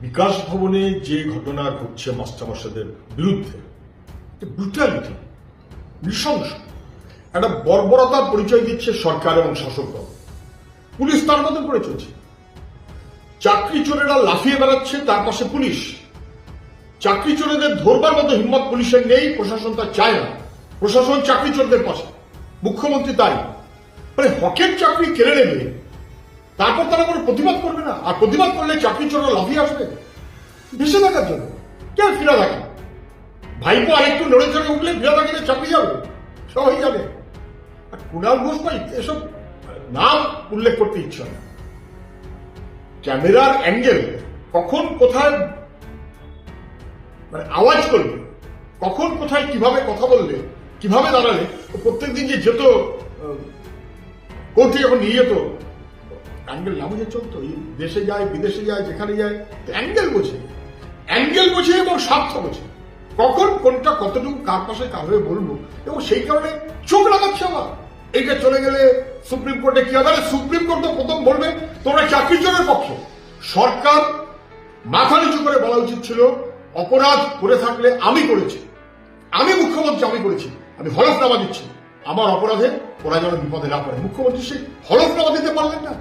বিকাশ ভবনে যে ঘটনা ঘটছে মাস্টারমশাদের বিরুদ্ধে ব্রুটালিটি নৃশংস। একটা বর্বরতার পরিচয় দিচ্ছে সরকার এবং শাসক দল। পুলিশ তার মতন করে চলছে। চাকরি চোরেরা লাফিয়ে বেড়াচ্ছে, তার পাশে পুলিশ। চাকরি চোরেদের ধরবার মতো হিম্মত পুলিশের নেই, প্রশাসন তা চায় না। প্রশাসন চাকরি চোরদের পাশে। মুখ্যমন্ত্রী তাই। মানে হকের চাকরি কেড়ে নেবে? তারপর তারা কোনো প্রতিবাদ করবে না। আর প্রতিবাদ করলে চাকরি চোররা লাফিয়ে আসবে। ভেসে থাকার জন্য। কেন ফিরা থাকে ভাইপো আরেকটু নড়ে চড়ে উঠলে ফিরা থাকিতে চাকরি যাবে। সবাই যাবে। আর কুণাল ঘোষ ভাই, এসব নাম উল্লেখ করতে ইচ্ছা না। ক্যামেরার অ্যাঙ্গেল কখন কোথায় মানে আওয়াজ করবে, কখন কোথায় কীভাবে কথা বললে কীভাবে দাঁড়ালে প্রত্যেক দিন যে যেত কোর্টে যখন নিয়ে যেত অ্যাঙ্গেল না বুঝে চলতো দেশে যায়, বিদেশে যায়, যেখানে যায় অ্যাঙ্গেল বোঝে। অ্যাঙ্গেল বোঝে এবং স্বার্থ বোঝে। কখন কোনটা কতটুকু কার পাশে কাভাবে বলব, এবং সেই কারণে চোখ লাগাচ্ছে আমার। এইটা চলে গেলে সুপ্রিম কোর্টে কি হবে? সুপ্রিম কোর্ট তো প্রথম বলবে, তোমরা চাকরি জনের পক্ষে। সরকার মাথা নিচু করে বলা উচিত ছিল, অপরাধ করে থাকলে আমি করেছি। আমি মুখ্যমন্ত্রী, আমি করেছি। আমি হলফনামা দিচ্ছি। আমার অপরাধে ওরা যেন বিপদে না পড়ে। মুখ্যমন্ত্রী সেই হলফনামা দিতে পারলেন না।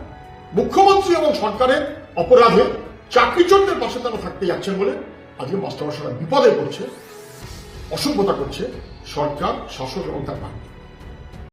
মুখ্যমন্ত্রী এবং সরকারের অপরাধে চাকরিচন্দ্রের পাশে তারা থাকতে যাচ্ছেন বলে আজকে মাস্টারমশাইরা বিপদে পড়ছে, অসভ্যতা করছে সরকার, শাসক এবং তার বাহিনী।